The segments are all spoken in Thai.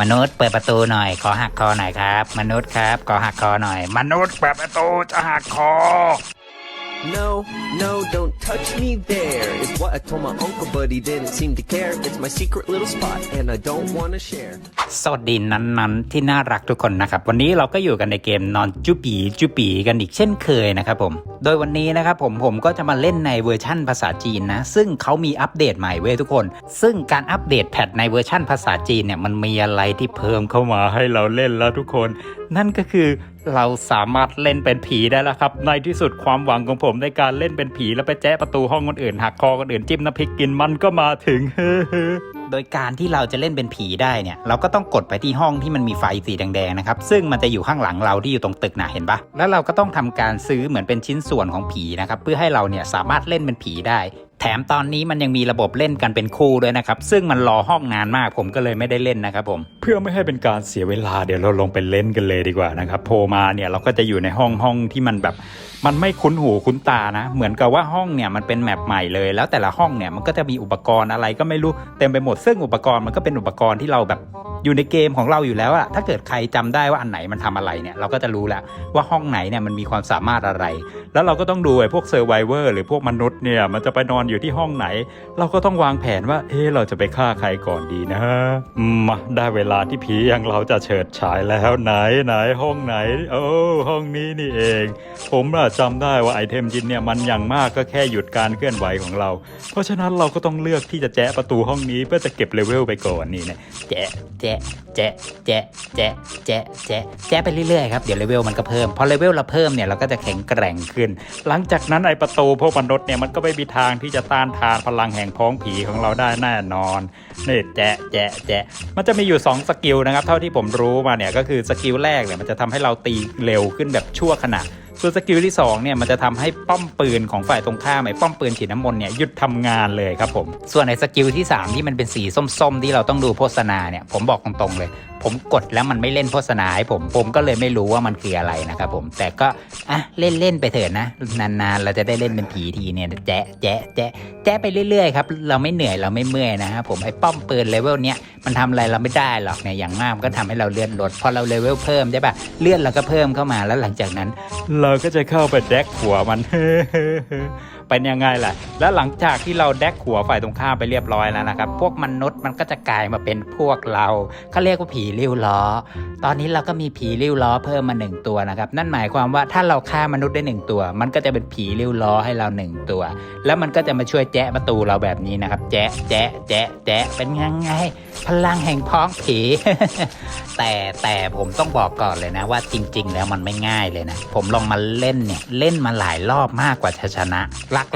มนุษย์เปิดประตูหน่อย ขอหักคอหน่อยครับ มนุษย์ครับ ขอหักคอหน่อย มนุษย์เปิดประตูจะหักคอ No, no, don't touch me there is what I told my uncle, but he didn't seem to care. It's my secret little spot, and I don't wanna share. สวัสดีนั้นๆ ที่น่ารักทุกคนนะครับ วันนี้เราก็อยู่กันในเกมนอนจุปีจุปีกันอีกเช่นเคยนะครับผม โดยวันนี้นะครับผมผมก็จะมาเล่นในเวอร์ชั่นภาษาจีนนะ ซึ่งเขามีอัปเดตใหม่เว้ยทุกคน ซึ่งการอัปเดตแพทในเวอร์ชั่นภาษาจีนเนี่ยมันมีอะไรที่เพิ่มเข้ามาให้เราเล่นแล้วทุกคน นั่นก็คือเราสามารถเล่นเป็นผีได้แล้วครับ ในที่สุดความหวังของผมในการเล่นเป็นผีแล้วไปแจ้ประตูห้องคนอื่นหักคอคนอื่นจิ้มน้ำพริกกินมันก็มาถึงเฮ้โดยการที่เราจะเล่นเป็นผีได้เนี่ย เราก็ต้องกดไปที่ห้องที่มันมีไฟสีแดงๆนะครับ ซึ่งมันจะอยู่ข้างหลังเราที่อยู่ตรงตึกนะเห็นปะแล้วเราก็ต้องทำการซื้อเหมือนเป็นชิ้นส่วนของผีนะครับเพื่อให้เราเนี่ยสามารถเล่นเป็นผีได้ แถมตอนนี้มันยังมีระบบเล่นกันเป็นคู่ด้วยนะครับ ซึ่งมันรอห้องนานมากผมก็เลยไม่ได้เล่นนะครับผม เพื่อไม่ให้เป็นการเสียเวลาเดี๋ยวเราลงไปเล่นกันเลยดีกว่านะครับโผลมาเนี่ยเราก็จะอยู่ในห้องห้องที่มันแบบมันไม่คุ้นหูคุ้นตานะ เหมือนกับว่าห้องเนี่ยมันเป็นแมปใหม่เลย แล้วแต่ละห้องเนี่ยมันก็จะมีอุปกรณ์อะไรก็ไม่รู้เต็มไปหมดซึ่งอุปกรณ์มันก็เป็นอุปกรณ์ที่เราแบบอยู่ในเกมของเราอยู่แล้วอะถ้าเกิดใครจำได้ว่าอันไหนมันทำอะไรเนี่ยเราก็จะรู้แหละว่าห้องไหนเนี่ยมันมีความสามารถอะไร แล้วเราก็ต้องดูไอ้พวกเซอร์ไวเวอร์หรือพวกมนุษย์เนี่ยมันจะไปนอนอยู่ที่ห้องไหน เราก็ต้องวางแผนว่า เอ๊เราจะไปฆ่าใครก่อนดีนะอืมมาได้เวลาที่ผีอย่างเราจะเฉิดฉายแล้วไหนไหนห้องไหน โอ้ห้องนี้นี่เอง ผมน่ะจำได้ว่าไอเทมจินเนี่ยมันอย่างมากก็แค่หยุดการเคลื่อนไหวของเรา เพราะฉะนั้นเราก็ต้องเลือกที่จะแจ้ประตูห้องนี้เพื่อจะเก็บเลเวลไปก่อนนี่นะแจะแจะแจ๊ะแจ๊ะแจ๊ะแจ๊ะแจ๊ะแจ๊ะไปเรื่อยๆครับเดี๋ยวเลเวลมันก็เพิ่มพอเลเวลเราเพิ่มเนี่ยเราก็จะแข็งแกร่งขึ้น หลังจากนั้นไอประตูพวกมนุษย์เนี่ยมันก็ไม่มีทางที่จะต้านทานพลังแห่งพ้องผีของเราได้แน่นอนนี่แจ๊ะแจ๊ะแจ๊ะมันจะมีอยู่ 2 สกิลนะครับ เท่าที่ผมรู้มาเนี่ยก็คือสกิลแรกเนี่ยมันจะทำให้เราตีเร็วขึ้นแบบชั่วขณะ ส่วนสกิลที่2เนี่ยมันจะทำให้ป้อมปืนของฝ่ายตรงข้ามไอ้ป้อมปืนฉีดน้ำมนต์เนี่ยหยุดทำงานเลยครับผม ส่วนในสกิลที่ 3 ที่มันเป็นสีส้มๆ ที่เราต้องดูโฆษณาเนี่ยผมบอกตรงๆเลย ผมกดแล้วมันไม่เล่นโฆษณาให้ผม ผมก็เลยไม่รู้ว่ามันคืออะไรนะครับผมแต่ก็อะเล่นเล่นๆไปเถิดนะ นานๆ เราจะได้เล่นเป็นผีทีเนี่ยแจ๊ะแจ๊ะแจ๊ะแจ๊ะไปเรื่อยๆครับเราไม่เหนื่อยเราไม่เมื่อยนะครับผมไอ้ป้อมปืนเลเวลเนี้ยมันทำอะไรเราไม่ได้หรอกเนี่ยอย่างมากมก็ทำให้เราเลื่อนลดพอเราเลเวลเพิ่มใช่ปะเลื่อนเราก็เพิ่มเข้ามาแล้วหลังจากนั้น เราก็จะเข้าไปแดกหัวมัน เป็นยังไงล่ะ แล้วหลังจากที่เราแดกหัวฝ่ายตรงข้ามไปเรียบร้อยแล้วนะครับ พวกมนุษย์มันก็จะกลายมาเป็นพวกเราเขาเรียกว่าผีริ้วล้อ ตอนนี้เราก็มีผีริ้วล้อเพิ่มมาหนึ่งตัวนะครับ นั่นหมายความว่าถ้าเราฆ่ามนุษย์ได้หนึ่งตัว มันก็จะเป็นผีริ้วล้อให้เราหนึ่งตัว แล้วมันก็จะมาช่วยแจ๊ะประตูเราแบบนี้นะครับ แจ๊ะแจ๊ะแจ๊ะแจ๊ะเป็นยังไง พลังแห่งพ้องผี แต่แต่ผมต้องบอกก่อนเลยนะว่าจริง ๆ แล้วมันไม่ง่ายเลยนะ ผมลองมาเล่นเนี่ยเล่นมาหลายรอบมากกว่าชนะ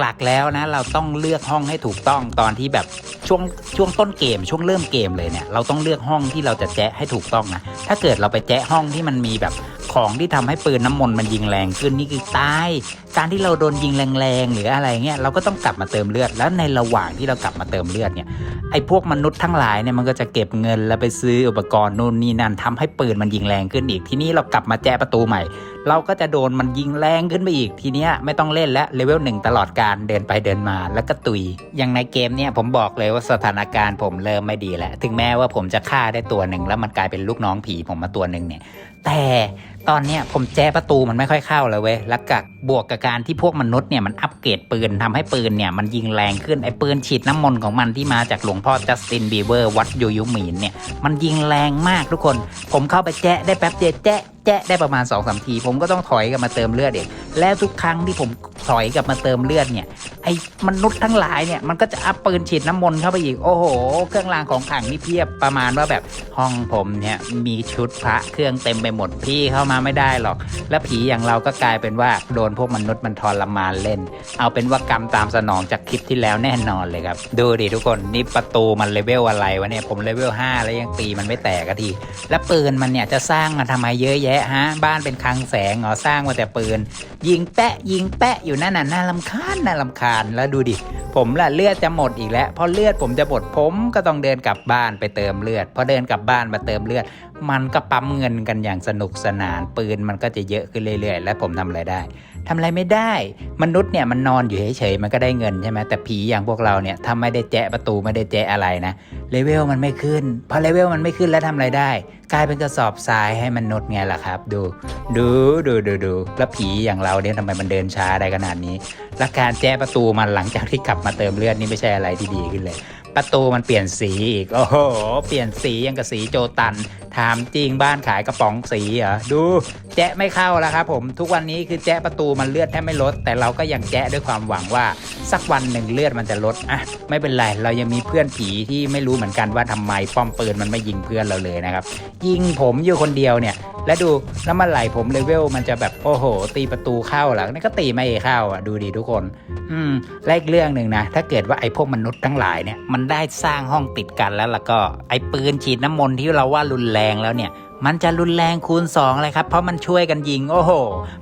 หลักๆแล้วนะ เราต้องเลือกห้องให้ถูกต้องตอนที่แบบช่วงช่วงต้นเกม ช่วงเริ่มเกมเลยเนี่ยเราต้องเลือกห้องที่เราจะแจ้ให้ถูกต้องนะถ้าเกิดเราไปแจ้ห้องที่มันมีแบบ ของที่ทำให้ปืนน้ำมนต์มันยิงแรงขึ้นนี่คือตาย การที่เราโดนยิงแรงๆหรืออะไรเงี้ยเราก็ต้องกลับมาเติมเลือด แล้วในระหว่างที่เรากลับมาเติมเลือดเนี่ยไอ้พวกมนุษย์ทั้งหลายเนี่ยมันก็จะเก็บเงินแล้วไปซื้ออุปกรณ์นู่นนี่นั่นทำให้ปืนมันยิงแรงขึ้นอีก ทีนี้เรากลับมาแจ้ประตูใหม่ เราก็จะโดนมันยิงแรงขึ้นไปอีกทีเนี้ยไม่ต้องเล่นแล้วเลเวลหนึ่งตลอดการเดินไปเดินมาแล้วก็ตุย อย่างในเกมเนี่ยผมบอกเลยว่าสถานการณ์ผมเริ่มไม่ดีแล้ว ถึงแม้ว่าผมจะฆ่าได้ตัวหนึ่งแล้วมันกลายเป็นลูกน้องผีผมมาตัวหนึ่งเนี่ย แต่ตอนเนี้ยผมแจ้ประตูมันไม่ค่อยเข้าเลยเว้ย แล้วกับบวกกับการที่พวกมนุษย์เนี่ยมันอัปเกรดปืนทำให้ปืนเนี่ยมันยิงแรงขึ้นไอ้ปืนฉีดน้ำมนต์ของมันที่มาจากหลวงพ่อจัสตินบีเวอร์วัดยูยูมีนเนี่ยมันยิงแรงมากทุกคน ผมเข้าไปแจ้ได้แป๊บเดียวแจ้ แจ้ได้ประมาณ2อสที ผมก็ต้องถอยกลับมาเติมเลือดเองแล้วทุกครั้งที่ผมถอยกลับมาเติมเลือดเนี่ยไอ้มนุษย์ทั้งหลายเนี่ยมันก็จะอัพปืนฉีดน้ำมนต์เข้าไปอีกโอ้โห เครื่องรางของขลังนี่เพียบประมาณว่าแบบห้องผมเนี่ยมีชุดพระเครื่องเต็มไปหมดพี่เข้ามาไม่ได้หรอก แล้วผีอย่างเราก็กลายเป็นว่าโดนพวกมนุษย์มันทรมานเล่น เอาเป็นว่ากรรมตามสนองจากคลิปที่แล้วแน่นอนเลยครับดูดิทุกคนนี่ประตูมันเลเวลอะไรวะเนี่ยผมเลเวล5แล้วยังตีมันไม่แตกกะทีแล้วปืนมันเนี่ยจะสร้างมาทำไมเยอะแยะฮะ บ้านเป็นคลังแสงเหรอสร้างมาแต่ปืน ยิงแปะยิงแปะอยู่นั่นน่ะน่าลำคาญน่าลำคาญแล้วดูดิ ผมละเลือดจะหมดอีกแล้วพอเลือดผมจะหมดผมก็ต้องเดินกลับบ้านไปเติมเลือดพอเดินกลับบ้านมาเติมเลือด มันก็ปั๊มเงินกันอย่างสนุกสนานปืนมันก็จะเยอะขึ้นเรื่อยๆ และผมทำอะไรได้ ทำอะไรไม่ได้ มนุษย์เนี่ยมันนอนอยู่เฉยๆมันก็ได้เงินใช่ไหมแต่ผีอย่างพวกเราเนี่ยถ้าไม่ได้แจะประตูไม่ได้แจะอะไรนะเลเวลมันไม่ขึ้นพอเลเวลมันไม่ขึ้นแล้วทำอะไรได้ กลายเป็นกระสอบทรายให้มนุษย์ไงล่ะครับ ดูดูดูดูดูแล้วผีอย่างเราเนี่ยทำไมมันเดินช้าได้ขนาดนี้ และการแจ้ประตูมันหลังจากที่กลับมาเติมเลือดนี่ไม่ใช่อะไรที่ดีขึ้นเลยประตูมันเปลี่ยนสีอีก โอ้โห เปลี่ยนสียังกับสีโจตัน ถามจริงบ้านขายกระป๋องสีเหรอ ดู แจ๊ะไม่เข้าแล้วครับผม ทุกวันนี้คือแจ๊ะประตูมันเลือดแทบไม่ลด แต่เราก็ยังแจ๊ะด้วยความหวังว่า สักวันหนึ่งเลือดมันจะลดอะไม่เป็นไรเรายังมีเพื่อนผีที่ไม่รู้เหมือนกันว่าทำไมป้อมปืนมันไม่ยิงเพื่อนเราเลยนะครับยิงผมอยู่คนเดียวเนี่ย และดูแล้วมื่อไหร่ผมเลเวลมันจะแบบโอ้โห ตีประตูเข้าหรอนี่ก็ตีไม่เข้าอะดูดิทุกคน อืมและอีกเรื่องหนึ่งนะถ้าเกิดว่าไอ้พวกมนุษย์ทั้งหลายเนี่ยมันได้สร้างห้องติดกันแล้วล่ะก็ไอ้ปืนฉีดน้ำมนต์ที่เราว่ารุนแรงแล้วเนี่ย มันจะรุนแรงคูณ2เลยครับ เพราะมันช่วยกันยิง โอ้โห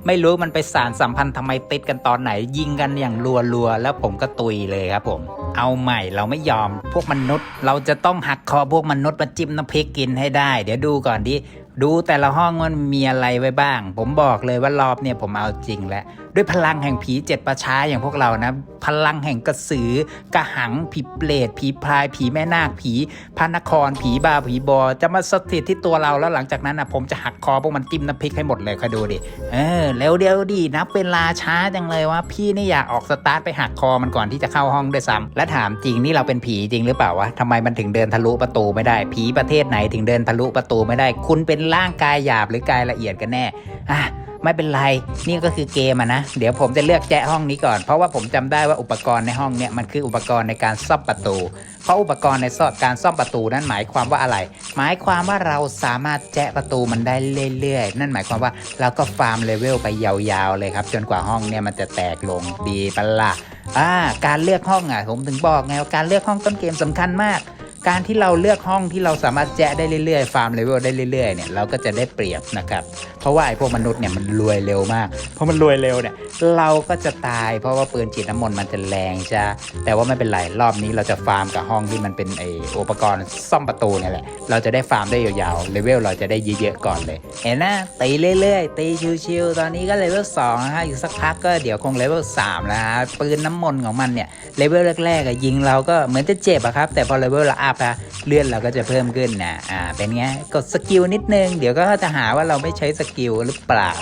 ไม่รู้มันไปสารสัมพันธ์ทำไมติดกันตอนไหน ยิงกันอย่างรัวๆ แล้วผมก็ตุยเลยครับผม เอาใหม่เราไม่ยอม พวกมนุษย์ เราจะต้องหักคอพวกมนุษย์มาจิ้มน้ำพริกกินให้ได้ เดี๋ยวดูก่อนดิ ดูแต่ละห้องมันมีอะไรไว้บ้าง ผมบอกเลยว่ารอบเนี่ยผมเอาจริงแล้ว ด้วยพลังแห่งผีเจ็ดประชาอย่างพวกเรานะ พลังแห่งกระสือกระหังผีเปรตผีพรายผีแม่นาคผีพระนครผีบาผีบอ จะมาสถิตที่ตัวเราแล้วหลังจากนั้นนะผมจะหักคอพวกมันจิ้มน้ำพริกให้หมดเลยคอยดูดิเออเร็วเดียวดินับเวลาช้าจังเลยว่าพี่นี่อยากออกสตาร์ทไปหักคอมันก่อนที่จะเข้าห้องด้วยซ้ำและถามจริงนี่เราเป็นผีจริงหรือเปล่าวะทำไมมันถึงเดินทะลุประตูไม่ได้ ผีประเทศไหนถึงเดินทะลุประตูไม่ได้ คุณเป็นร่างกายหยาบหรือกายละเอียดกันแน่อะไม่เป็นไร นี่ก็คือเกมอะนะ เดี๋ยวผมจะเลือกแจ้ห้องนี้ก่อน เพราะว่าผมจำได้ว่าอุปกรณ์ในห้องเนี่ยมันคืออุปกรณ์ในการซ่อมประตู เพราะอุปกรณ์ในซ่อมการซ่อมประตูนั้นหมายความว่าอะไร หมายความว่าเราสามารถแจ้ประตูมันได้เรื่อยๆ นั่นหมายความว่าเราก็ฟาร์มเลเวลไปยาวๆเลยครับ จนกว่าห้องเนี่ยมันจะแตกลงดีปะล่ะอ่าการเลือกห้องอะผมถึงบอกไงว่าการเลือกห้องต้นเกมสำคัญมาก การที่เราเลือกห้องที่เราสามารถแจ้ได้เรื่อยๆฟาร์มเลเวลได้เรื่อยๆเนี่ยเราก็จะได้เปรียบนะครับ เพราะว่าไอ้พวกมนุษย์เนี่ยมันรวยเร็วมากเพราะมันรวยเร็วเนี่ยเราก็จะตาย เพราะว่าปืนฉีดน้ำมนต์มันจะแรงจ้าแต่ว่าไม่เป็นไรรอบนี้เราจะฟาร์มกับห้องที่มันเป็นไออุปกรณ์ซ่อมประตูเนี่ยแหละเราจะได้ฟาร์มได้ยาวๆเลเวลเราจะได้เยอะๆก่อนเลยเห็นนะตีเรื่อยๆตีชิวๆตอนนี้ก็เลเวล2นะฮะอีกสักพักก็เดี๋ยวคงเลเวล3แล้วฮะปืนน้ำมนต์ของมันเนี่ยเลเวลแรกๆอะยิงเราก็เหมือนจะเจ็บอะครับแต่พอเลเวลเราอัพปะเลื่อนเราก็จะเพิ่มขึ้นนะอ่าเป็นไงกดสกิลนิดนึง เดี๋ยวก็จะหาว่าเราไม่ใช้สกิลหรือเปล่า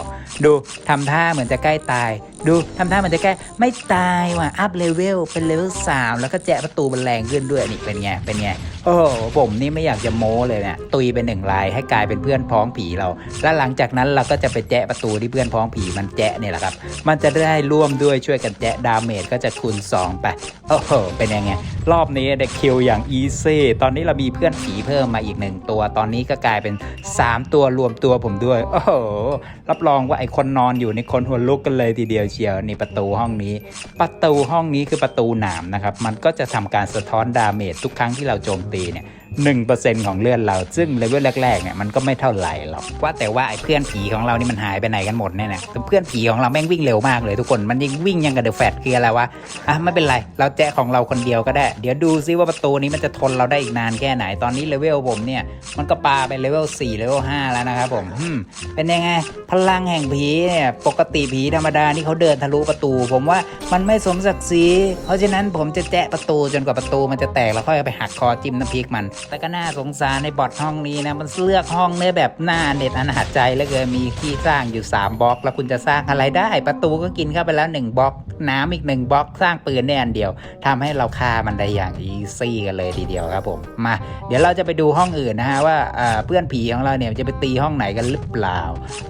ดูทำท่าเหมือนจะใกล้ตาย ดูทำท่ามือนจะใกล้ไม่ตายว่ะ อัพเลเวลเป็นเลเวล3แล้วก็แจะประตูมันแรงขึ้นด้วยนี่เป็นไง เป็นไง โอ้โห ผมนี่ไม่อยากจะโม้เลยเนี่ยตุยเป็นหนึ่งลายให้กลายเป็นเพื่อนพ้องผีเรา แล้วหลังจากนั้นเราก็จะไปแจะประตูที่เพื่อนพ้องผีมันแจะเนี่ยแหละครับ มันจะได้ร่วมด้วยช่วยกันแจะดาเมจก็จะคูณ 2 ไป โอ้โห เป็นยังไง รอบนี้ได้คิวอย่างอีซี่ตอนนี้เรามีเพื่อนผีเพิ่มมาอีกหนึ่งตัว ตอนนี้ก็กลายเป็น 3 ตัวรวมตัวผมด้วย โอ้โห รับรองว่าไอคนนอนอยู่ในคนหัวลุกกันเลยทีเดียวเชียวนี่ประตูห้องนี้ ประตูห้องนี้คือประตูหนามนะครับ มันก็จะทำการสะท้อนดาเมจทุกครั้งที่เราโจมตีเนี่ย 1%ของเลือดเรา ซึ่งเลเวลแรกๆเนี่ยมันก็ไม่เท่าไหร่หรอกว่าแต่ว่าไอ้เพื่อนผีของเรานี่มันหายไปไหนกันหมดเนี่ยนะเพื่อนผีของเราแม่งวิ่งเร็วมากเลยทุกคนมันยังวิ่งยังกับเดอะแฟตคืออะไรวะอะไม่เป็นไร เราแจ้ของเราคนเดียวก็ได้ เดี๋ยวดูซิว่าประตูนี้มันจะทนเราได้อีกนานแค่ไหนตอนนี้เลเวลผมเนี่ยมันก็ปาไปเลเวล4เลเวล5แล้วนะครับผมอืมเป็นยังไงพลังแห่งผีเนี่ยปกติผีธรรมดานี่เขาเดินทะลุประตู ผมว่ามันไม่สมศักดิ์ศรีเพราะฉะนั้นผมจะแจ้ประตูจนกว่าประตูมันจะแตกแล้วค่อยไปหักคอจิ้มน้ำพริกมันแต่ก็น่าสงสารในบอทห้องนี้นะ มันเลือกห้องเนี่ยแบบหน้าเน็ตอนาจใจแล้วเกินมีที่สร้างอยู่ 3บล็อก แล้วคุณจะสร้างอะไรได้ ประตูก็กินเข้าไปแล้ว 1บล็อกน้ำอีก1บล็อกสร้างปืนได้อันเดียวทำให้เราฆ่ามันได้อย่างอีซี่กันเลยทีเดียวครับผมมาเดี๋ยวเราจะไปดูห้องอื่นนะฮะว่าอ่าเพื่อนผีของเราเนี่ยจะไปตีห้องไหนกันหรือเปล่า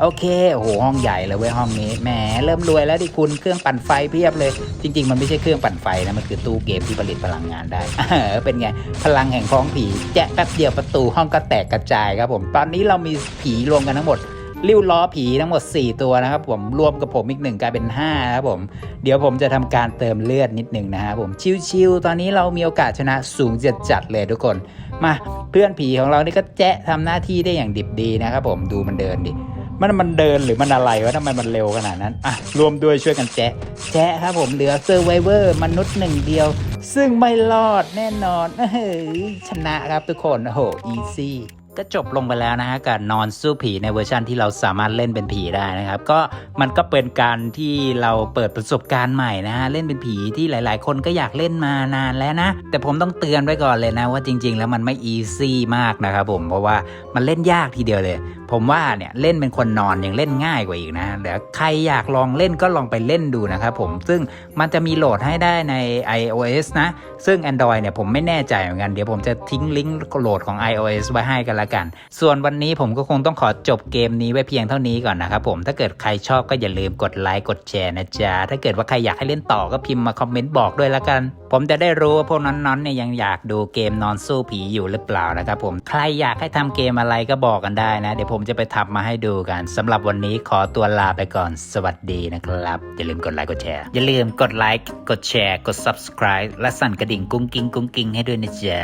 โอเคโอ้โหห้องใหญ่เลยเว้ยห้องนี้แหมเริ่มรวยแล้วดิคุณเครื่องปั่นไฟเพียบเลย จริง ๆ มันไม่ใช่เครื่องปั่นไฟนะมันคือตู้เกมที่ผลิตพลังงานได้เออเป็นไงพลังแห่งพ้องผีแจะแป๊บเดียวประตูห้องก็แตกกระจายครับผม ตอนนี้เรามีผีรวมกันทั้งหมด ริ้วล้อผีทั้งหมด 4 ตัวนะครับ ผมรวมกับผมอีกหนึ่งกลายเป็น5นะครับผมเดี๋ยวผมจะทำการเติมเลือดนิดหนึ่งนะครับผมชิวๆตอนนี้เรามีโอกาสชนะสูงจัดๆเลยทุกคนมาเพื่อนผีของเรานี่ก็แจะทำหน้าที่ได้อย่างดิบดีนะครับผมดูมันเดินดิมันมันเดินหรือมันอะไรวะทำไมมันเร็วขนาดนั้นอะรวมด้วยช่วยกันแจ๊ะแจ๊ะครับผมเหลือเซอร์ไวเวอร์มนุษย์หนึ่งเดียว ซึ่งไม่รอดแน่นอนเฮ้ยชนะครับทุกคนโอ้โหอีซี่ ก็จบลงไปแล้วนะฮะกับนอนสู้ผีในเวอร์ชันที่เราสามารถเล่นเป็นผีได้นะครับ ก็มันก็เป็นการที่เราเปิดประสบการณ์ใหม่นะฮะเล่นเป็นผีที่หลาย ๆ คนก็อยากเล่นมานานแล้วนะ แต่ผมต้องเตือนไว้ก่อนเลยนะว่าจริง ๆ แล้วมันไม่อีซี่มากนะครับผมเพราะว่ามันเล่นยากทีเดียวเลย ผมว่าเนี่ยเล่นเป็นคนนอนยังเล่นง่ายกว่าอีกนะเดี๋ยวใครอยากลองเล่นก็ลองไปเล่นดูนะครับผมซึ่งมันจะมีโหลดให้ได้ใน iOS นะ ซึ่ง Android เนี่ยผมไม่แน่ใจเหมือนกัน เดี๋ยวผมจะทิ้งลิงก์โหลดของ iOS ไว้ให้กันละกัน ส่วนวันนี้ผมก็คงต้องขอจบเกมนี้ไว้เพียงเท่านี้ก่อนนะครับผมถ้าเกิดใครชอบก็อย่าลืมกดไลค์กดแชร์นะจ๊ะถ้าเกิดว่าใครอยากให้เล่นต่อก็พิมพ์มาคอมเมนต์บอกด้วยละกัน ผมจะได้รู้ว่าพวกนั้นๆเนี่ยยังอยากดูเกมนอนสู้ผีอยู่หรือเปล่านะครับผมใครอยากให้ทำเกมอะไรก็บอกกันได้นะ เดี๋ยวผมจะไปทำมาให้ดูกันสำหรับวันนี้ขอตัวลาไปก่อนสวัสดีนะครับ อย่าลืมกดไลค์กดแชร์ อย่าลืมกดไลค์กดแชร์กด subscribe และสั่นกระดิ่งกุ้งกิ้งกุ้งกิ้งให้ด้วยนะจ๊ะ